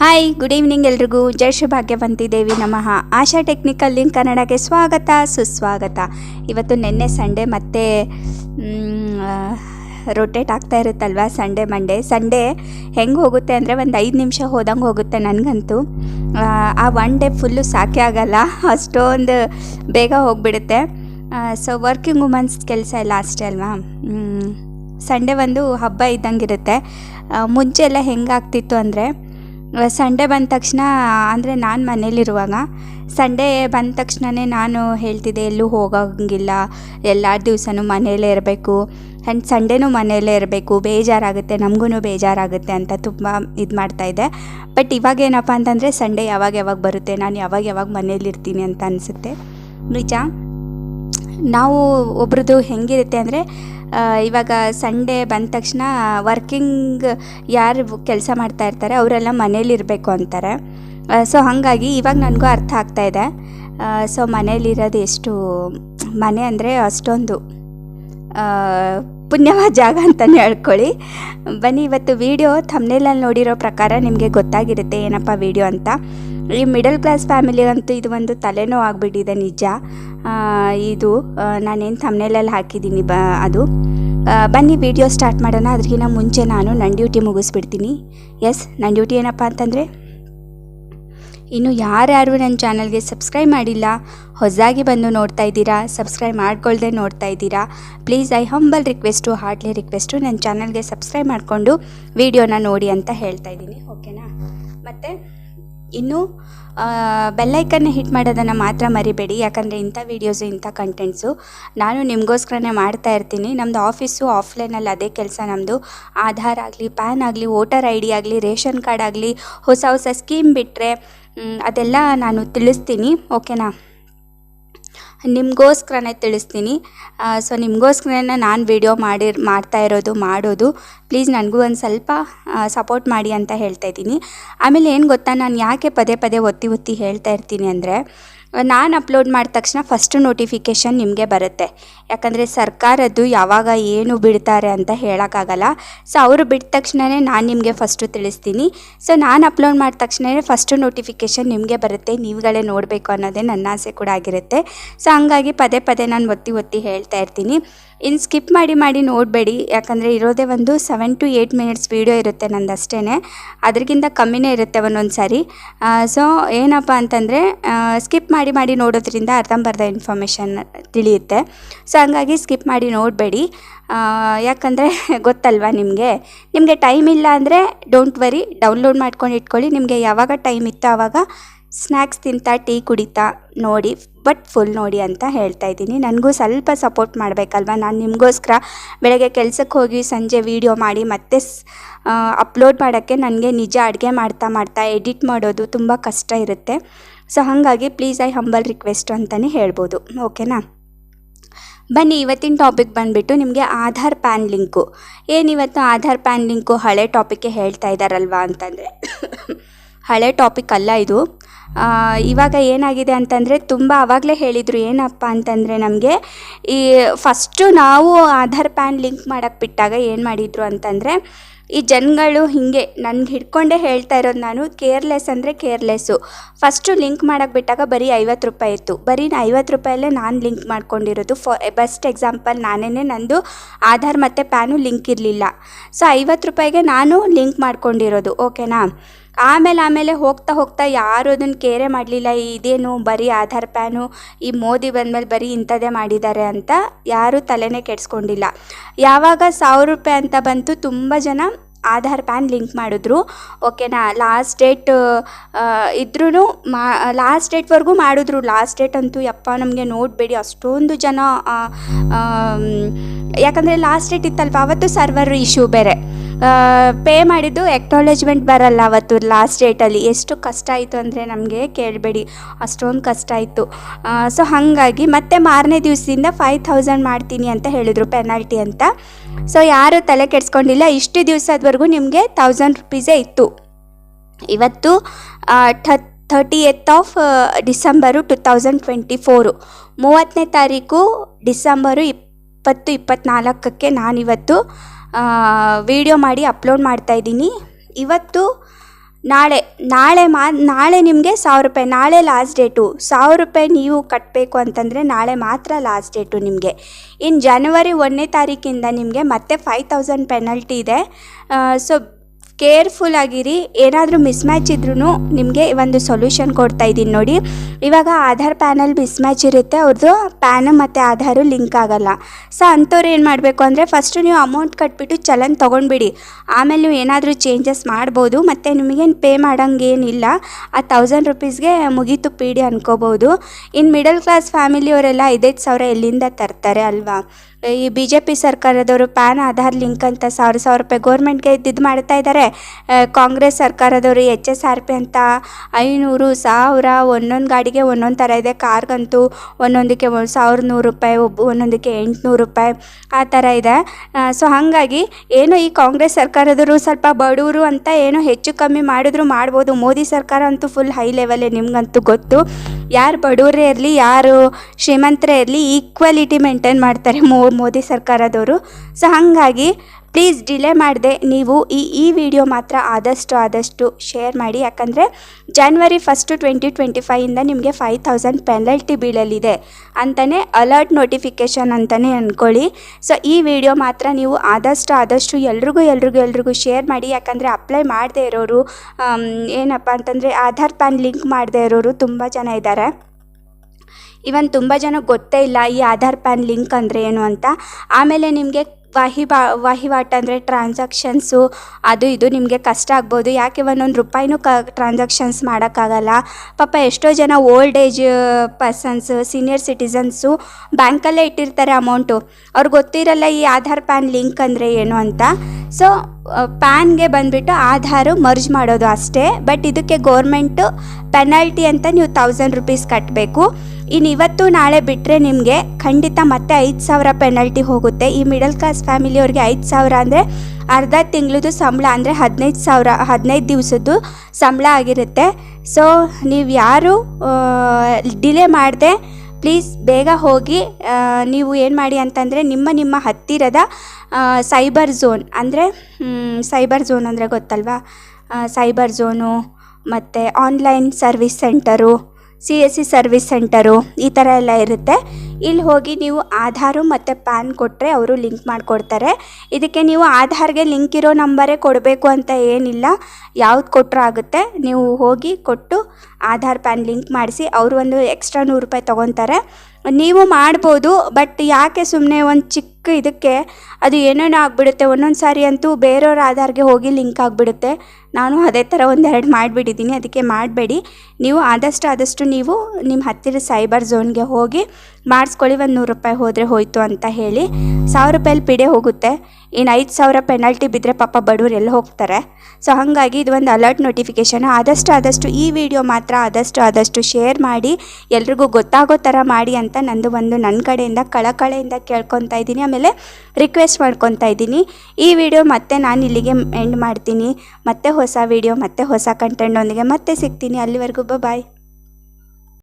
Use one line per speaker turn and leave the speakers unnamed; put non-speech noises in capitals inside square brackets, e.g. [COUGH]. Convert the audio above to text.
Hi good evening ಎಲ್ರಿಗೂ. ಜೈ ಭಾಗ್ಯವಂತಿ ದೇವಿ ನಮಃ. ಆಶಾ technical link ಕನ್ನಡಕ್ಕೆ ಸ್ವಾಗತ, ಸುಸ್ವಾಗತ. ಇವತ್ತು ನಿನ್ನೆ ಸಂಡೇ ಮತ್ತೆ ರೊಟೇಟ್ ಆಗ್ತಾ ಇರುತ್ತಲ್ವ? ಸಂಡೇ ಮಂಡೇ ಸಂಡೇ ಹೆಂಗೆ ಹೋಗುತ್ತೆ ಅಂದರೆ ಒಂದು ಐದು ನಿಮಿಷ ಹೋದಂಗೆ ಹೋಗುತ್ತೆ ನನಗಂತೂ. ಆ ಒನ್ ಡೇ ಫುಲ್ಲು ಸಾಕೆ ಆಗಲ್ಲ. ಅಷ್ಟೊಂದು ಬೇಗ ಹೋಗಿಬಿಡುತ್ತೆ. ಸೊ ವರ್ಕಿಂಗ್ ವುಮನ್ಸ್ ಕೆಲಸ ಎಲ್ಲ ಅಷ್ಟೇ ಅಲ್ವಾ? ಸಂಡೇ ಒಂದು ಹಬ್ಬ ಇದ್ದಂಗೆ ಇರುತ್ತೆ ಮುಂಚೆ ಎಲ್ಲ ಹೆಂಗಾಗ್ತಿತ್ತು ಅಂದರೆ ಸಂಡೇ ಬಂದ ತಕ್ಷಣ, ಅಂದರೆ ನಾನು ಮನೇಲಿರುವಾಗ, ಸಂಡೇ ಬಂದ ತಕ್ಷಣವೇ ನಾನು ಹೇಳ್ತಿದ್ದೆ, ಎಲ್ಲೂ ಹೋಗಂಗಿಲ್ಲ, ಎಲ್ಲ ದಿವಸನೂ ಮನೆಯಲ್ಲೇ ಇರಬೇಕು ಆ್ಯಂಡ್ ಸಂಡೇನೂ ಮನೆಯಲ್ಲೇ ಇರಬೇಕು, ಬೇಜಾರಾಗುತ್ತೆ ನಮಗೂ ಬೇಜಾರಾಗುತ್ತೆ ಅಂತ ತುಂಬ ಇದು ಮಾಡ್ತಾಯಿದ್ದೆ ಬಟ್ ಇವಾಗ ಏನಪ್ಪ ಅಂತಂದರೆ, ಸಂಡೇ ಯಾವಾಗ ಯಾವಾಗ ಬರುತ್ತೆ, ನಾನು ಯಾವಾಗ ಯಾವಾಗ ಮನೇಲಿರ್ತೀನಿ ಅಂತ ಅನಿಸುತ್ತೆ. ನಿಜ? ನಾವು ಒಬ್ರದ್ದು ಹೆಂಗಿರುತ್ತೆ ಅಂದರೆ ಇವಾಗ ಸಂಡೇ ಬಂದ ತಕ್ಷಣ ವರ್ಕಿಂಗ್ ಯಾರು ಕೆಲಸ ಮಾಡ್ತಾ ಇರ್ತಾರೆ, ಅವರೆಲ್ಲ ಮನೇಲಿರಬೇಕು ಅಂತಾರೆ. ಸೊ ಹಾಗಾಗಿ ಇವಾಗ ನನಗೂ ಅರ್ಥ ಆಗ್ತಾ ಇದೆ. ಸೊ ಮನೇಲಿರೋದು ಎಷ್ಟು, ಮನೆ ಅಂದರೆ ಅಷ್ಟೊಂದು ಪುಣ್ಯವಾದ ಜಾಗ ಅಂತಲೇ ಹೇಳ್ಕೊಳ್ಳಿ. ಬನ್ನಿ, ಇವತ್ತು ವಿಡಿಯೋ ಥಮ್ನೇಲಲ್ಲಿ ನೋಡಿರೋ ಪ್ರಕಾರ ನಿಮಗೆ ಗೊತ್ತಾಗಿರುತ್ತೆ ಏನಪ್ಪ ವಿಡಿಯೋ ಅಂತ. ಈ ಮಿಡಲ್ ಕ್ಲಾಸ್ ಫ್ಯಾಮಿಲಿಗಂತೂ ಇದು ಒಂದು ತಲೆನೋವು ಆಗಿಬಿಟ್ಟಿದೆ ನಿಜ. ಇದು ನಾನೇನು ಥಮ್ನೇಲಲ್ಲಿ ಹಾಕಿದ್ದೀನಿ ಬ, ಅದು. ಬನ್ನಿ ವಿಡಿಯೋ ಸ್ಟಾರ್ಟ್ ಮಾಡೋಣ ಅದಕ್ಕಿಂತ ಮುಂಚೆ ನಾನು ನನ್ನ ಡ್ಯೂಟಿ ಮುಗಿಸ್ಬಿಡ್ತೀನಿ. ಎಸ್ ನನ್ನ ಡ್ಯೂಟಿ ಏನಪ್ಪ ಅಂತಂದರೆ, ಇನ್ನು ಯಾರ್ಯಾರು ನನ್ನ ಚಾನಲ್ಗೆ ಸಬ್ಸ್ಕ್ರೈಬ್ ಮಾಡಿಲ್ಲ, ಹೊಸದಾಗಿ ಬಂದು ನೋಡ್ತಾ ಇದ್ದೀರಾ ಸಬ್ಸ್ಕ್ರೈಬ್ ಮಾಡ್ಕೊಳ್ದೆ ನೋಡ್ತಾ ಇದ್ದೀರಾ please I humble request heartly request ನನ್ನ ಚಾನಲ್ಗೆ ಸಬ್ಸ್ಕ್ರೈಬ್ ಮಾಡಿಕೊಂಡು ವೀಡಿಯೋನ ನೋಡಿ ಅಂತ ಹೇಳ್ತಾ ಇದ್ದೀನಿ ಓಕೆನಾ ಮತ್ತು ಇನ್ನು ಬೆಲ್ಲೈಕನ್ನ ಹಿಟ್ ಮಾಡೋದನ್ನು ಮಾತ್ರ ಮರಿಬೇಡಿ. ಯಾಕಂದರೆ ಇಂಥ ವೀಡಿಯೋಸು ಇಂಥ ಕಂಟೆಂಟ್ಸು ನಾನು ನಿಮಗೋಸ್ಕರನೇ ಮಾಡ್ತಾ ಇರ್ತೀನಿ. ನಮ್ಮದು ಆಫೀಸು ಆಫ್ಲೈನಲ್ಲಿ ಅದೇ ಕೆಲಸ ನಮ್ಮದು ಆಧಾರ್ ಆಗಲಿ ಪ್ಯಾನ್ ಆಗಲಿ ವೋಟರ್ ಐ ಡಿ ಆಗಲಿ, ರೇಷನ್ ಕಾರ್ಡ್ ಆಗಲಿ, ಹೊಸ ಹೊಸ ಸ್ಕೀಮ್ ಬಿಟ್ಟರೆ ಅದೆಲ್ಲ ನಾನು ತಿಳಿಸ್ತೀನಿ. ಓಕೆನಾ ನಿಮಗೋಸ್ಕರನೇ ತಿಳಿಸ್ತೀನಿ. ಸೊ ನಿಮಗೋಸ್ಕರನೇ ನಾನು ವಿಡಿಯೋ ಮಾಡಿ, ಮಾಡ್ತಾ ಇರೋದು, ಮಾಡೋದು. ಪ್ಲೀಸ್ ನನಗೂ ಒಂದು ಸ್ವಲ್ಪ ಸಪೋರ್ಟ್ ಮಾಡಿ ಅಂತ ಹೇಳ್ತಾ ಇದ್ದೀನಿ. ಆಮೇಲೆ ಏನು ಗೊತ್ತಾ, ನಾನು ಯಾಕೆ ಪದೇ ಪದೇ ಒತ್ತಿ ಒತ್ತಿ ಹೇಳ್ತಾ ಇರ್ತೀನಿ ಅಂದರೆ ನಾನು ಅಪ್ಲೋಡ್ ಮಾಡಿದ ತಕ್ಷಣ ಫಸ್ಟು ನೋಟಿಫಿಕೇಷನ್ ನಿಮಗೆ ಬರುತ್ತೆ. ಯಾಕಂದರೆ ಸರ್ಕಾರದ್ದು ಯಾವಾಗ ಏನು ಬಿಡ್ತಾರೆ ಅಂತ ಹೇಳೋಕ್ಕಾಗಲ್ಲ. ಸೊ ಅವರು ಬಿಟ್ಟ ತಕ್ಷಣವೇ ನಾನು ನಿಮಗೆ ಫಸ್ಟು ತಿಳಿಸ್ತೀನಿ. ಸೊ ನಾನು ಅಪ್ಲೋಡ್ ಮಾಡಿದ ತಕ್ಷಣವೇ ಫಸ್ಟು ನೋಟಿಫಿಕೇಷನ್ ನಿಮಗೆ ಬರುತ್ತೆ. ನೀವುಗಳೇ ನೋಡಬೇಕು ಅನ್ನೋದೇ ನನ್ನ ಆಸೆ ಕೂಡ ಆಗಿರುತ್ತೆ. ಸೊ ಹಂಗಾಗಿ ಪದೇ ಪದೇ ನಾನು ಒತ್ತಿ ಒತ್ತಿ ಹೇಳ್ತಾ ಇರ್ತೀನಿ. ಇನ್ನು ಸ್ಕಿಪ್ ಮಾಡಿ ಮಾಡಿ ನೋಡಬೇಡಿ. ಯಾಕಂದರೆ ಇರೋದೇ ಒಂದು seven to eight minutes video ಇರುತ್ತೆ ನಂದು ಅಷ್ಟೇ ಅದಕ್ಕಿಂತ ಕಮ್ಮಿನೇ ಇರುತ್ತೆ ಒಂದೊಂದು ಸಾರಿ ಸೊ ಏನಪ್ಪ ಅಂತಂದರೆ ಸ್ಕಿಪ್ ಮಾಡಿ ಮಾಡಿ ನೋಡೋದ್ರಿಂದ ಅರ್ಧಂಬರ್ಧ ಇನ್ಫಾರ್ಮೇಷನ್ ತಿಳಿಯುತ್ತೆ. ಸೊ ಹಂಗಾಗಿ ಸ್ಕಿಪ್ ಮಾಡಿ ನೋಡಬೇಡಿ. ಯಾಕಂದರೆ [LAUGHS] ಗೊತ್ತಲ್ವಾ ನಿಮಗೆ? ನಿಮಗೆ ಟೈಮ್ ಇಲ್ಲ ಅಂದರೆ ಡೋಂಟ್ ವರಿ ಡೌನ್ಲೋಡ್ ಮಾಡ್ಕೊಂಡು ಇಟ್ಕೊಳ್ಳಿ. ನಿಮಗೆ ಯಾವಾಗ ಟೈಮ್ ಇತ್ತು ಆವಾಗ ಸ್ನ್ಯಾಕ್ಸ್ ತಿಂತಾ, ಟೀ ಕುಡಿತಾ ನೋಡಿ, ಬಟ್ ಫುಲ್ ನೋಡಿ ಅಂತ ಹೇಳ್ತಾ ಇದ್ದೀನಿ. ನನಗೂ ಸ್ವಲ್ಪ ಸಪೋರ್ಟ್ ಮಾಡಬೇಕಲ್ವ? ನಾನು ನಿಮಗೋಸ್ಕರ ಬೆಳಗ್ಗೆ ಕೆಲಸಕ್ಕೆ ಹೋಗಿ ಸಂಜೆ ವೀಡಿಯೋ ಮಾಡಿ ಮತ್ತೆ ಅಪ್ಲೋಡ್ ಮಾಡೋಕ್ಕೆ ನನಗೆ ನಿಜ ಅಡುಗೆ ಮಾಡ್ತಾ ಮಾಡ್ತಾ ಎಡಿಟ್ ಮಾಡೋದು ತುಂಬ ಕಷ್ಟ ಇರುತ್ತೆ. ಸೊ ಹಾಗಾಗಿ ಪ್ಲೀಸ್ ಐ ಹಂಬಲ್ ರಿಕ್ವೆಸ್ಟ್ ಅಂತಲೇ ಹೇಳ್ಬೋದು. ಓಕೆನಾ ಬನ್ನಿ, ಇವತ್ತಿನ ಟಾಪಿಕ್ ಬಂದುಬಿಟ್ಟು ನಿಮಗೆ ಆಧಾರ್ ಪ್ಯಾನ್ ಲಿಂಕು ಏನಿವತ್ತು ಆಧಾರ್ ಪ್ಯಾನ್ ಲಿಂಕು ಹಳೆ ಟಾಪಿಕ್ಗೆ ಹೇಳ್ತಾ ಇದ್ದಾರಲ್ವಾ ಅಂತಂದರೆ? [COUGHS] ಹಳೆ ಟಾಪಿಕ್ ಅಲ್ಲ ಇದು. ಇವಾಗ ಏನಾಗಿದೆ ಅಂತಂದರೆ ತುಂಬ ಆವಾಗಲೇ ಹೇಳಿದರು, ಏನಪ್ಪ ಅಂತಂದರೆ ನಮಗೆ ಈ ಫಸ್ಟು ನಾವು ಆಧಾರ್ ಪ್ಯಾನ್ ಲಿಂಕ್ ಮಾಡೋಕ್ಕೆ ಬಿಟ್ಟಾಗ ಏನು ಮಾಡಿದರು ಅಂತಂದರೆ, ಈ ಜನಗಳು ಹೀಗೆ ನನ್ಗೆ ಹಿಡ್ಕೊಂಡೇ ಹೇಳ್ತಾ ಇರೋದು ನಾನು ಕೇರ್ಲೆಸ್ ಅಂದರೆ ಕೇರ್ಲೆಸ್ಸು. ಫಸ್ಟು ಲಿಂಕ್ ಮಾಡೋಕ್ಕೆ ಬಿಟ್ಟಾಗ ಬರೀ ಐವತ್ತು ರೂಪಾಯಿ ಇತ್ತು. ಬರೀ ಐವತ್ತು ರೂಪಾಯಲ್ಲೇ ನಾನು ಲಿಂಕ್ ಮಾಡ್ಕೊಂಡಿರೋದು. ಫಾರ್ ಬೆಸ್ಟ್ ಎಕ್ಸಾಂಪಲ್ ನಾನೇ ನಂದು ಆಧಾರ್ ಮತ್ತು ಪ್ಯಾನು ಲಿಂಕ್ ಇರಲಿಲ್ಲ. ಸೊ ಐವತ್ತು ರೂಪಾಯಿಗೆ ನಾನು ಲಿಂಕ್ ಮಾಡ್ಕೊಂಡಿರೋದು ಓಕೆನಾ ಆಮೇಲೆ ಆಮೇಲೆ ಹೋಗ್ತಾ ಹೋಗ್ತಾ ಯಾರು ಅದನ್ನು ಕೇರೆ ಮಾಡಲಿಲ್ಲ. ಇದೇನು ಬರೀ ಆಧಾರ್ ಪ್ಯಾನು, ಈ ಮೋದಿ ಬಂದಮೇಲೆ ಬರೀ ಇಂಥದ್ದೇ ಮಾಡಿದ್ದಾರೆ ಅಂತ ಯಾರೂ ತಲೆನೇ ಕೆಡಿಸ್ಕೊಂಡಿಲ್ಲ. ಯಾವಾಗ ಸಾವಿರ ರೂಪಾಯಿ ಅಂತ ಬಂತು ತುಂಬ ಜನ ಆಧಾರ್ ಪ್ಯಾನ್ ಲಿಂಕ್ ಮಾಡಿದ್ರು. ಓಕೆನಾ ಲಾಸ್ಟ್ ಡೇಟ್ ಇದ್ರೂ ಮಾ ಲಾಸ್ಟ್ ಡೇಟ್ವರೆಗೂ ಮಾಡಿದ್ರು. ಲಾಸ್ಟ್ ಡೇಟ್ ಅಂತೂ ಯಪ್ಪ ನಮಗೆ ನೋಡಬೇಡಿ ಅಷ್ಟೊಂದು ಜನ ಯಾಕಂದರೆ ಲಾಸ್ಟ್ ಡೇಟ್ ಇತ್ತಲ್ವ, ಅವತ್ತು ಸರ್ವರ್ ಇಶ್ಯೂ ಬೇರೆ. ಪೇ ಮಾಡಿದ್ದು ಎಕ್ನಾಲೇಜ್ಮೆಂಟ್ ಬರಲ್ಲ ಅವತ್ತು ಲಾಸ್ಟ್ ಡೇಟಲ್ಲಿ ಎಷ್ಟು ಕಷ್ಟ ಆಯಿತು ಅಂದರೆ ನಮಗೆ ಕೇಳಬೇಡಿ. ಅಷ್ಟೊಂದು ಕಷ್ಟ ಆಯಿತು. ಸೊ ಹಾಗಾಗಿ ಮತ್ತೆ ಮಾರನೇ ದಿವಸದಿಂದ ಫೈವ್ ಥೌಸಂಡ್ ಮಾಡ್ತೀನಿ ಅಂತ ಹೇಳಿದರು ಪೆನಾಲ್ಟಿ ಅಂತ. ಸೊ ಯಾರು ತಲೆ ಕೆಡಿಸ್ಕೊಂಡಿಲ್ಲ, ಇಷ್ಟು ದಿವಸದವರೆಗೂ ನಿಮಗೆ ಥೌಸಂಡ್ ರುಪೀಸೇ ಇತ್ತು. ಇವತ್ತು ಠ thirtieth of December two thousand twenty four ಮೂವತ್ತನೇ ತಾರೀಕು ಡಿಸೆಂಬರು ಇಪ್ಪತ್ತು ಇಪ್ಪತ್ತ್ನಾಲ್ಕಕ್ಕೆ ನಾನಿವತ್ತು ವಿಡಿಯೋ ಮಾಡಿ ಅಪ್ಲೋಡ್ ಮಾಡ್ತಾಯಿದ್ದೀನಿ ಇವತ್ತು ನಾಳೆ ನಾಳೆ ಮಾ, ನಾಳೆ ನಿಮಗೆ ಸಾವಿರ ರೂಪಾಯಿ, ನಾಳೆ ಲಾಸ್ಟ್ ಡೇಟು ಸಾವಿರ ರೂಪಾಯಿ ನೀವು ಕಟ್ಟಬೇಕು ಅಂತಂದರೆ ನಾಳೆ ಮಾತ್ರ ಲಾಸ್ಟ್ ಡೇಟು ನಿಮಗೆ. ಇನ್ನು ಜನವರಿ ಒಂದನೇ ತಾರೀಕಿಂದ ನಿಮಗೆ ಮತ್ತೆ ಫೈವ್ ತೌಸಂಡ್ ಪೆನಲ್ಟಿ ಇದೆ. ಸೊ ಕೇರ್ಫುಲ್ ಆಗಿರಿ. ಏನಾದರೂ ಮಿಸ್ ಮ್ಯಾಚ್ ಇದ್ರೂ ನಿಮಗೆ ಒಂದು ಸೊಲ್ಯೂಷನ್ ಕೊಡ್ತಾ ಇದ್ದೀನಿ ನೋಡಿ. ಇವಾಗ ಆಧಾರ್ ಪ್ಯಾನಲ್ ಮಿಸ್ ಮ್ಯಾಚ್ ಇರುತ್ತೆ. ಅವ್ರದ್ದು ಪ್ಯಾನ್ ಮತ್ತು ಆಧಾರು ಲಿಂಕ್ ಆಗಲ್ಲ. ಸೊ ಅಂಥವ್ರು ಏನು ಮಾಡಬೇಕು ಅಂದರೆ ಫಸ್ಟು ನೀವು ಅಮೌಂಟ್ ಕಟ್ಬಿಟ್ಟು ಚಲನ್ ತೊಗೊಂಡ್ಬಿಡಿ. ಆಮೇಲೆ ನೀವು ಏನಾದರೂ ಚೇಂಜಸ್ ಮಾಡ್ಬೋದು. ಮತ್ತು ನಿಮಗೇನು ಪೇ ಮಾಡೋಂಗೇನಿಲ್ಲ. ಆ ತೌಸಂಡ್ ರುಪೀಸ್ಗೆ ಮುಗೀತು ಪೀಡಿ ಅನ್ಕೋಬೋದು. ಇನ್ನು ಮಿಡಲ್ ಕ್ಲಾಸ್ ಫ್ಯಾಮಿಲಿಯವರೆಲ್ಲ ಐದೈದು ಸಾವಿರ ಎಲ್ಲಿಂದ ತರ್ತಾರೆ ಅಲ್ವಾ? ಈ ಬಿ ಜೆ ಪಿ ಸರ್ಕಾರದವರು ಪ್ಯಾನ್, ಆಧಾರ್, ಲಿಂಕ್ ಅಂತ ಸಾವಿರ ಸಾವಿರ ರೂಪಾಯಿ ಗೌರ್ಮೆಂಟ್ಗೆ ಇದು ಮಾಡ್ತಾ ಇದ್ದಾರೆ. ಕಾಂಗ್ರೆಸ್ ಸರ್ಕಾರದವರು ಎಚ್ ಎಸ್ ಆರ್ ಪಿ ಅಂತ ಐನೂರು ಸಾವಿರ ಒಂದೊಂದು ಗಾಡಿಗೆ ಒಂದೊಂದು ಥರ ಇದೆ. ಕಾರ್ಗಂತೂ ಒಂದೊಂದಕ್ಕೆ ಒಂದು ಸಾವಿರದ ನೂರು ರೂಪಾಯಿ, ಒಬ್ಬ ಒಂದೊಂದಕ್ಕೆ ಎಂಟುನೂರು ರೂಪಾಯಿ ಆ ಥರ ಇದೆ. ಸೊ ಹಾಗಾಗಿ ಏನು ಈ ಕಾಂಗ್ರೆಸ್ ಸರ್ಕಾರದವರು ಸ್ವಲ್ಪ ಬಡವರು ಅಂತ ಏನು ಹೆಚ್ಚು ಕಮ್ಮಿ ಮಾಡಿದ್ರು ಮಾಡ್ಬೋದು. ಮೋದಿ ಸರ್ಕಾರ ಅಂತೂ ಫುಲ್ ಹೈ ಲೆವೆಲೇ ನಿಮಗಂತೂ ಗೊತ್ತು. ಯಾರು ಬಡವರೇ ಇರಲಿ, ಯಾರು ಶ್ರೀಮಂತರೇ ಇರಲಿ ಈಕ್ವಾಲಿಟಿ ಮೇಂಟೈನ್ ಮಾಡ್ತಾರೆ ಮೋದಿ ಸರ್ಕಾರದವರು. ಸೊ ಹಾಗಾಗಿ ಪ್ಲೀಸ್ ಡಿಲೇ ಮಾಡಿದೆ. ನೀವು ಈ ಈ ವಿಡಿಯೋ ಮಾತ್ರ ಆದಷ್ಟು ಆದಷ್ಟು ಶೇರ್ ಮಾಡಿ. ಯಾಕಂದರೆ ಜಾನ್ವರಿ ಫಸ್ಟು ಟ್ವೆಂಟಿ ಟ್ವೆಂಟಿ ಫೈಯಿಂದ ನಿಮಗೆ ಫೈವ್ ತೌಸಂಡ್ ಪೆನಲ್ಟಿ ಬೀಳಲಿದೆ ಅಂತಲೇ ಅಲರ್ಟ್ ನೋಟಿಫಿಕೇಷನ್ ಅಂತಲೇ ಅಂದ್ಕೊಳ್ಳಿ ಸೊ ಈ ವಿಡಿಯೋ ಮಾತ್ರ ನೀವು ಆದಷ್ಟು ಆದಷ್ಟು ಎಲ್ರಿಗೂ ಎಲ್ರಿಗೂ ಎಲ್ರಿಗೂ ಶೇರ್ ಮಾಡಿ. ಯಾಕಂದರೆ ಅಪ್ಲೈ ಮಾಡದೇ ಇರೋರು ಏನಪ್ಪ ಅಂತಂದರೆ ಆಧಾರ್ ಪ್ಯಾನ್ ಲಿಂಕ್ ಮಾಡದೇ ಇರೋರು ತುಂಬ ಜನ ಇದ್ದಾರೆ. ಇವನ್ ತುಂಬ ಜನಕ್ಕೆ ಗೊತ್ತೇ ಇಲ್ಲ ಈ ಆಧಾರ್ ಪ್ಯಾನ್ ಲಿಂಕ್ ಅಂದರೆ ಏನು ಅಂತ. ಆಮೇಲೆ ನಿಮಗೆ ವಹಿವಾ ವಹಿವಾಟು ಅಂದರೆ ಟ್ರಾನ್ಸಾಕ್ಷನ್ಸು ಅದು ಇದು ನಿಮಗೆ ಕಷ್ಟ ಆಗ್ಬೋದು. ಯಾಕೆ ಒಂದೊಂದು ರೂಪಾಯಿನೂ ಕ ಟ್ರಾನ್ಸಾಕ್ಷನ್ಸ್ ಮಾಡೋಕ್ಕಾಗಲ್ಲ. ಪಾಪ ಎಷ್ಟೋ ಜನ old age persons senior citizens ಬ್ಯಾಂಕಲ್ಲೇ ಇಟ್ಟಿರ್ತಾರೆ ಅಮೌಂಟು ಅವ್ರಿಗೆ ಗೊತ್ತಿರಲ್ಲ ಈ ಆಧಾರ್ ಪ್ಯಾನ್ ಲಿಂಕ್ ಅಂದರೆ ಏನು ಅಂತ. ಸೊ ಪ್ಯಾನ್ಗೆ ಬಂದುಬಿಟ್ಟು ಆಧಾರು ಮರ್ಜ್ ಮಾಡೋದು ಅಷ್ಟೇ. ಬಟ್ ಇದಕ್ಕೆ ಗೋರ್ಮೆಂಟು ಪೆನಾಲ್ಟಿ ಅಂತ ನೀವು ತೌಸಂಡ್ ರುಪೀಸ್ ಕಟ್ಟಬೇಕು ಇನ್ನು ಇವತ್ತು ನಾಳೆ ಬಿಟ್ಟರೆ ನಿಮಗೆ ಖಂಡಿತ ಮತ್ತೆ ಐದು ಸಾವಿರ ಪೆನಲ್ಟಿ ಹೋಗುತ್ತೆ. ಈ ಮಿಡಲ್ ಕ್ಲಾಸ್ ಫ್ಯಾಮಿಲಿಯವ್ರಿಗೆ ಐದು ಸಾವಿರ ಅಂದರೆ ಅರ್ಧ ತಿಂಗಳದು ಸಂಬಳ ಅಂದರೆ ಹದಿನೈದು ಸಾವಿರ, ಹದಿನೈದು ದಿವಸದ್ದು ಸಂಬಳ ಆಗಿರುತ್ತೆ. ಸೊ ನೀವು ಯಾರು ಡಿಲೇ ಮಾಡಿದೆ ಪ್ಲೀಸ್ ಬೇಗ ಹೋಗಿ ನೀವು ಏನು ಮಾಡಿ ಅಂತಂದರೆ ನಿಮ್ಮ ನಿಮ್ಮ ಹತ್ತಿರದ ಸೈಬರ್ ಝೋನ್ ಅಂದರೆ ಸೈಬರ್ ಝೋನ್ ಅಂದರೆ ಗೊತ್ತಲ್ವಾ? ಸೈಬರ್ ಝೋನು ಮತ್ತು online service centre C S C service centre ಈ ಥರ ಎಲ್ಲ ಇರುತ್ತೆ. ಇಲ್ಲಿ ಹೋಗಿ ನೀವು ಆಧಾರು ಮತ್ತು ಪ್ಯಾನ್ ಕೊಟ್ಟರೆ ಅವರು ಲಿಂಕ್ ಮಾಡಿಕೊಡ್ತಾರೆ. ಇದಕ್ಕೆ ನೀವು ಆಧಾರ್ಗೆ ಲಿಂಕ್ ಇರೋ ನಂಬರೇ ಕೊಡಬೇಕು ಅಂತ ಏನಿಲ್ಲ. ಯಾವ್ದು ಕೊಟ್ಟರು ಆಗುತ್ತೆ. ನೀವು ಹೋಗಿ ಕೊಟ್ಟು ಆಧಾರ್ ಪ್ಯಾನ್ ಲಿಂಕ್ ಮಾಡಿಸಿ ಅವರು ಒಂದು ಎಕ್ಸ್ಟ್ರಾ ನೂರು ರೂಪಾಯಿ ತೊಗೊತಾರೆ ನೀವು ಮಾಡ್ಬೋದು ಬಟ್ ಯಾಕೆ ಸುಮ್ಮನೆ ಒಂದು ಚಿಕ್ಕ ಇದಕ್ಕೆ ಅದು ಏನೇನೋ ಆಗಿಬಿಡುತ್ತೆ, ಒಂದೊಂದು ಸಾರಿ ಅಂತೂ ಬೇರೆಯವ್ರ ಆಧಾರ್ಗೆ ಹೋಗಿ ಲಿಂಕ್ ಆಗಿಬಿಡುತ್ತೆ. ನಾನು ಅದೇ ಥರ ಒಂದೆರಡು ಮಾಡಿಬಿಟ್ಟಿದ್ದೀನಿ, ಅದಕ್ಕೆ ಮಾಡಬೇಡಿ. ನೀವು ಆದಷ್ಟು ಆದಷ್ಟು ನೀವು ನಿಮ್ಮ ಹತ್ತಿರ ಸೈಬರ್ ಝೋನ್ಗೆ ಹೋಗಿ, ಮಾಡಿಸ್ಕೊಳ್ಳಿ, ಒಂದು ನೂರು ರೂಪಾಯಿ ಹೋದರೆ ಹೋಯಿತು ಅಂತ ಹೇಳಿ. ಸಾವಿರ ರೂಪಾಯಲ್ಲಿ ಪಿಡೆ ಹೋಗುತ್ತೆ. ಇನ್ನು ಐದು ಸಾವಿರ ಪೆನಾಲ್ಟಿ ಬಿದ್ದರೆ ಪಾಪ ಬಡವ್ರು ಎಲ್ಲಿ ಹೋಗ್ತಾರೆ? ಸೊ ಹಾಗಾಗಿ ಇದು ಒಂದು ಅಲರ್ಟ್ ನೋಟಿಫಿಕೇಷನ್ ಆದಷ್ಟು ಆದಷ್ಟು ಈ ವಿಡಿಯೋ ಮಾತ್ರ ಆದಷ್ಟು ಆದಷ್ಟು ಶೇರ್ ಮಾಡಿ, ಎಲ್ರಿಗೂ ಗೊತ್ತಾಗೋ ಥರ ಮಾಡಿ ಅಂತ ನಂದು ಒಂದು ನನ್ನ ಕಡೆಯಿಂದ, ಕಳಕಳೆಯಿಂದ ಕೇಳ್ಕೊತಾ ಇದ್ದೀನಿ. ಆಮೇಲೆ ರಿಕ್ವೆಸ್ಟ್ ಮಾಡ್ಕೊತಾ ಇದ್ದೀನಿ. ಈ ವಿಡಿಯೋ ಮತ್ತೆ ನಾನು ಇಲ್ಲಿಗೆ ಎಂಡ್ ಮಾಡ್ತೀನಿ. ಮತ್ತೆ ಹೊಸ ವಿಡಿಯೋ ಮತ್ತೆ ಹೊಸ ಕಂಟೆಂಟೊಂದಿಗೆ ಮತ್ತೆ ಸಿಗ್ತೀನಿ. ಅಲ್ಲಿವರೆಗೂ ಬಾಯ್